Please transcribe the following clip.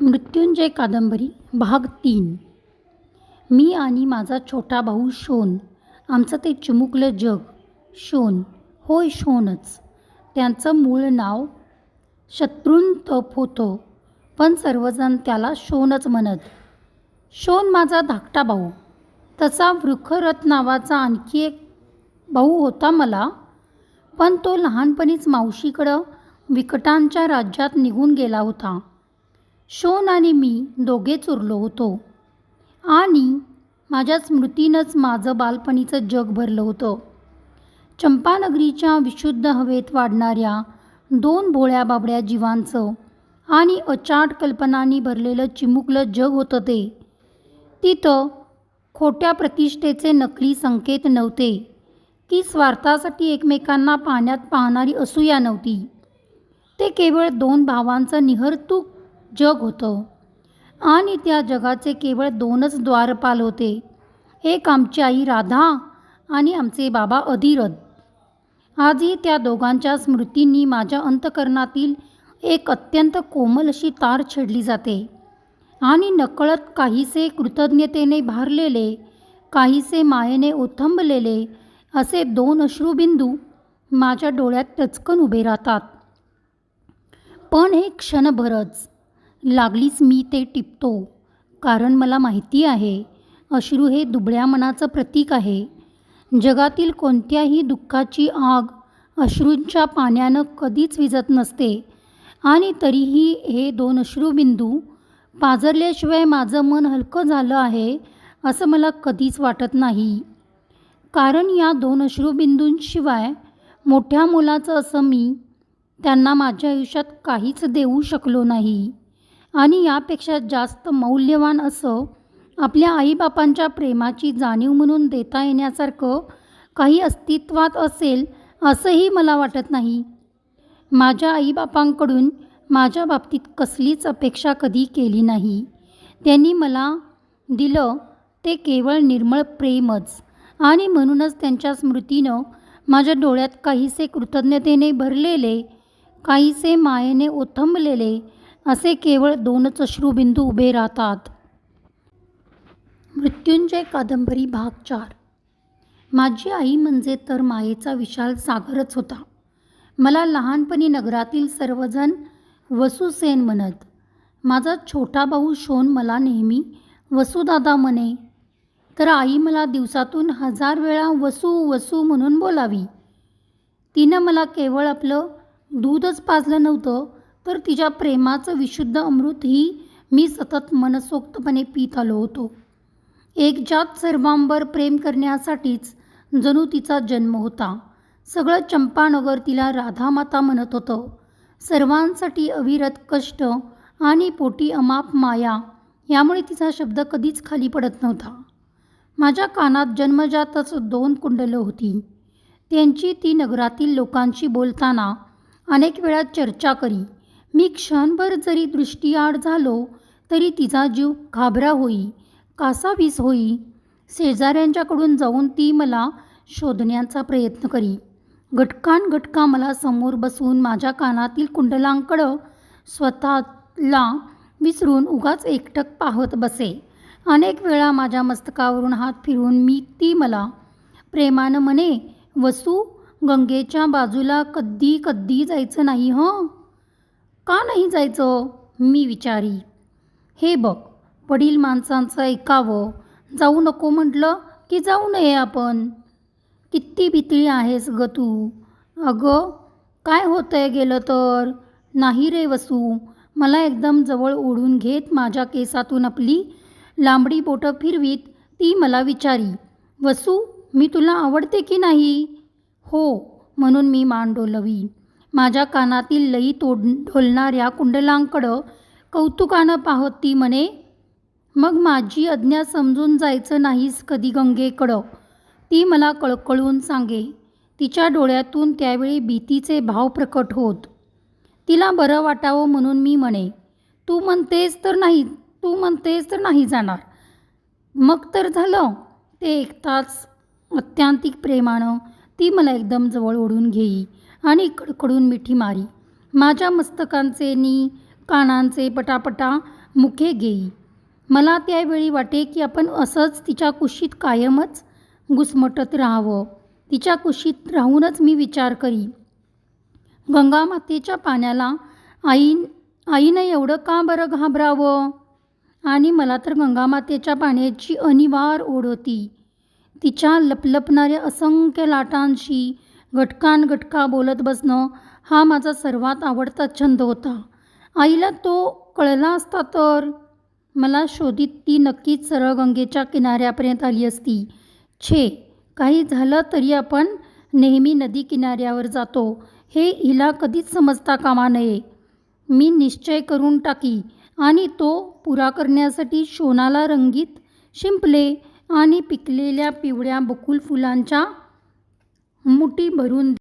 मृत्युंजय कादंबरी भाग तीन. मी आणि माझा छोटा भाऊ शोन आमचं ते चिमुकलं जग शोन. होय शोनच. त्यांचं मूळ नाव शत्रुन तप होतं पण सर्वजण त्याला शोनच म्हणत. शोन माझा धाकटा भाऊ. तसा वृखरथ नावाचा आणखी एक भाऊ होता मला पण तो लहानपणीच मावशीकडं विकटांच्या राज्यात निघून गेला होता. शोन आणि मी दोघेच उरलो होतो. आणि माझ्या स्मृतीनंच माझं बालपणीचं जग भरलं होतं. चंपानगरीच्या विशुद्ध हवेत वाढणाऱ्या दोन भोळ्या बाबड्या जीवांचं आणि अचाट कल्पनांनी भरलेलं चिमुकलं जग होतं ते. तिथं खोट्या प्रतिष्ठेचे नकली संकेत नव्हते की स्वार्थासाठी एकमेकांना पाण्यात पाहणारी असूया नव्हती. ते केवळ दोन भावांचं निहरतूक जग होतं. आणि त्या जगाचे केवळ दोनच द्वारपाल होते. एक आमची आई राधा आणि आमचे बाबा अधिरथ. आजही त्या दोघांच्या स्मृतींनी माझ्या अंतकरणातील एक अत्यंत कोमल अशी तार छेडली जाते. आणि नकळत काहीसे कृतज्ञतेने भारलेले काहीसे मायेने ओथंबलेले असे दोन अश्रुबिंदू माझ्या डोळ्यात टचकन उभे राहतात. पण हे क्षणभरच लागलीच मी ते टिपतो. कारण मला माहिती आहे अश्रू हे दुबळ्या मनाचं प्रतीक आहे. जगातील कोणत्याही दुःखाची आग अश्रूंच्या पाण्यानं कधीच विझत नसते. आणि तरीही हे दोन अश्रूबिंदू पाजरल्याशिवाय माझं मन हलकं झालं आहे असं मला कधीच वाटत नाही. कारण या दोन अश्रूबिंदूंशिवाय मोठ्या मुलाचं असं मी त्यांना माझ्या आयुष्यात काहीच देऊ शकलो नाही. आणि यापेक्षा जास्त मौल्यवान असं आपल्या आईबापांच्या प्रेमाची जाणीव म्हणून देता येण्यासारखं काही अस्तित्वात असेल असंही मला वाटत नाही. माझ्या आईबापांकडून माझ्या बाबतीत कसलीच अपेक्षा कधी केली नाही. त्यांनी मला दिलं ते केवळ निर्मळ प्रेमच आणि म्हणूनच त्यांच्या स्मृतीनं माझ्या डोळ्यात काहीसे कृतज्ञतेने भरलेले काहीसे मायेने ओथंबलेले असे केवळ दोनच अश्रुबिंदू उभे राहतात. मृत्युंजय कादंबरी भाग चार. माझी आई म्हणजे तर मायेचा विशाल सागरच होता. मला लहानपणी नगरातील सर्वजण वसुसेन म्हणत माझा छोटा भाऊ शोन मला नेहमी वसुदादा म्हणे. तर आई मला दिवसातून हजार वेळा वसू वसू म्हणून बोलावी. तिनं मला केवळ आपलं दूधच पाजलं नव्हतं तर तिच्या प्रेमाचं विशुद्ध अमृतही मी सतत मनसोक्तपणे पित आलो होतो. एकजात सर्वांवर प्रेम करण्यासाठीच जणू तिचा जन्म होता. सगळं चंपानगर तिला राधामाता म्हणत होतं. सर्वांसाठी अविरत कष्ट आणि पोटी अमाप माया यामुळे तिचा शब्द कधीच खाली पडत नव्हता. माझ्या कानात जन्मजातच दोन कुंडलं होती. त्यांची ती नगरातील लोकांशी बोलताना अनेक वेळा चर्चा करी. मी क्षणभर जरी दृष्टीआड झालो तरी तिचा जीव घाबरा होई कासावीस होई. शेजाऱ्यांच्याकडून जाऊन ती मला शोधण्याचा प्रयत्न करी. घटकान घटका मला समोर बसून माझ्या कानातील कुंडलांकडं स्वतःला विसरून उगाच एकटक पाहत बसे. अनेक वेळा माझ्या मस्तकावरून हात फिरवून मी ती मला प्रेमानं म्हणे वसू गंगेच्या बाजूला कधी कधी जायचं नाही हं? का नाही जायचं? मी विचारी. हे बघ वडील माणसांचं ऐकावं. जाऊ नको म्हटलं की जाऊ नये आपण. किती भीतळी आहेस ग तू. अगं काय होतं आहे गेलं तर? नाही रे वसू मला एकदम जवळ ओढून घेत माझ्या केसातून आपली लांबडी बोटं फिरवीत ती मला विचारी. वसू मी तुला आवडते की नाही? हो म्हणून मी मान डोलवी माझ्या कानातील लई तोड ढोलणाऱ्या कुंडलांकडं कौतुकानं पाहत ती म्हणे मग माझी अज्ञा समजून जायचं नाहीस कधी गंगेकडं ती मला कळकळून सांगे तिच्या डोळ्यातून त्यावेळी भीतीचे भाव प्रकट होत. तिला बरं वाटावं म्हणून मी म्हणे तू म्हणतेस तर नाही तू म्हणतेस तर नाही जाणार. मग तर झालं. ते एकताच अत्यांतिक प्रेमानं ती मला एकदम जवळ ओढून घेई. आणि कडकडून मिठी मारी. माझ्या मस्तकांचे नी कानांचे पटापटा मुखे घेई मला त्यावेळी वाटे की आपण असंच तिच्या कुशीत कायमच घुसमटत राहावं. तिच्या कुशीत राहूनच मी विचार करी. गंगामातेच्या पाण्याला आई आईनं एवढं का बरं घाबरावं? आणि मला तर गंगामातेच्या पाण्याची अनिवार ओढ होती. तिच्या लपलपणाऱ्या असंख्य लाटांशी घटकान घटका बोलत बसणं हा माझा सर्वात आवडता छंद होता. आईला तो कळला असता तर? मला शोधित ती नक्कीच सरळ गंगेच्या किनाऱ्यापर्यंत आली असती. छे काही झालं तरी आपण नेहमी नदी किनाऱ्यावर जातो. हे हिला कधीच समजता कामा नये. मी निश्चय करून टाकी आणि तो पुरा करण्यासाठी शोनाला रंगीत शिंपले आणि पिकलेल्या पिवळ्या बकुल फुलांच्या मुठी भरून